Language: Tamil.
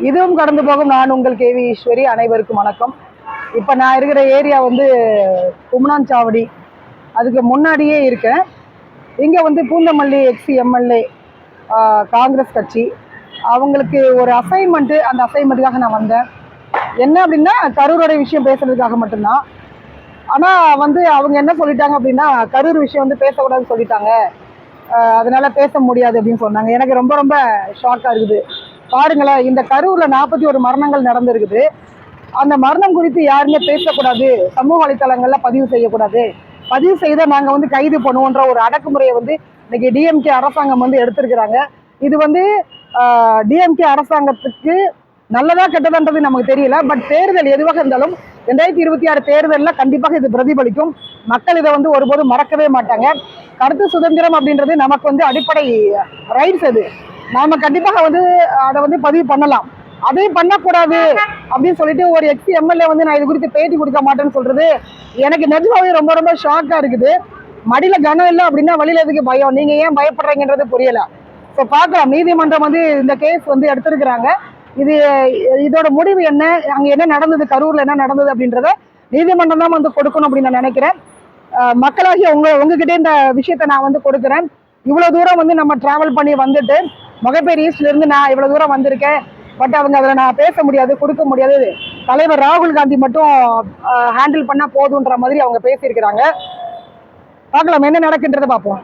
இதுவும் கடந்து போகும். நான் உங்கள் கேவி ஈஸ்வரி அனைவருக்கும் வணக்கம். இப்போ நான் இருக்கிற ஏரியா வந்து குமனாஞ்சாவடி அதுக்கு முன்னாடியே இருக்கேன். இங்கே வந்து பூந்தமல்லி எக்ஸி எம்எல்ஏ காங்கிரஸ் கட்சி. அவங்களுக்கு ஒரு அசைன்மெண்ட்டு அந்த அசைன்மெண்ட்டுக்காக நான் வந்தேன். என்ன அப்படின்னா கரூரோட விஷயம் பேசுறதுக்காக மட்டும்தான். ஆனால் வந்து அவங்க என்ன சொல்லிட்டாங்க அப்படின்னா கரூர் விஷயம் வந்து பேசக்கூடாதுன்னு சொல்லிட்டாங்க. அதனால் அதனால பேச முடியாது அப்படின்னு சொன்னாங்க. எனக்கு ரொம்ப ரொம்ப ஷாக்காக இருக்குது. பாருங்களேன் இந்த கரூரில் நாற்பத்தி ஒரு மரணங்கள் நடந்திருக்குது. அந்த மரணம் குறித்து யாருமே பேசக்கூடாது. சமூக வலைத்தளங்கள்ல பதிவு செய்யக்கூடாது. பதிவு செய்த நாங்கள் வந்து கைது பண்ணுவோன்ற ஒரு அடக்குமுறையை வந்து இன்னைக்கு டிஎம்கே அரசாங்கம் வந்து எடுத்திருக்கிறாங்க. இது வந்து டிஎம்கே அரசாங்கத்துக்கு நல்லதா கெட்டதான்றது நமக்கு தெரியல. பட் தேர்தல் எதுவாக இருந்தாலும் ரெண்டாயிரத்தி இருபத்தி ஆறு தேர்தலில் கண்டிப்பாக இது பிரதிபலிக்கும். மக்கள் இதை வந்து ஒருபோதும் மறக்கவே மாட்டாங்க. கருத்து சுதந்திரம் அப்படின்றது நமக்கு வந்து அடிப்படை ரைட்ஸ் அது. நாம கண்டிப்பாக வந்து அதை வந்து பதிவு பண்ணலாம். அதையும் பண்ணக்கூடாது அப்படின்னு சொல்லிட்டு ஒரு எக்ஸ் எம்எல்ஏ வந்து நான் இது குறித்து பேட்டி கொடுக்க மாட்டேன்னு சொல்றது எனக்கு நிஜமாவே ரொம்ப ரொம்ப ஷாக்கா இருக்குது. மடியில கனம் இல்லை அப்படின்னா வழியில எதுக்கு பயம்? நீங்க ஏன் பயப்படுறீங்கன்றது புரியல. ஸோ பார்க்கலாம். நீதிமன்றம் வந்து இந்த கேஸ் வந்து எடுத்திருக்கிறாங்க. இது இதோட முடிவு என்ன? அங்கே என்ன நடந்தது? கரூர்ல என்ன நடந்தது அப்படின்றத நீதிமன்றம் தான் வந்து கொடுக்கணும் அப்படின்னு நான் நினைக்கிறேன். மக்களாகி உங்க உங்ககிட்ட இந்த விஷயத்தை நான் வந்து கொடுக்குறேன். இவ்வளவு தூரம் வந்து நம்ம டிராவல் பண்ணி வந்துட்டு மகப்பேர் ஈஸ்ட்ல இருந்து நான் இவ்வளவு தூரம் வந்திருக்கேன். பட் அவங்க அதில் நான் பேச முடியாது கொடுக்க முடியாது. தலைவர் ராகுல் காந்தி மட்டும் ஹேண்டில் பண்ணா போதுன்ற மாதிரி அவங்க பேசியிருக்கிறாங்க. பார்க்கலாம் என்ன நடக்குன்றதை பார்ப்போம்.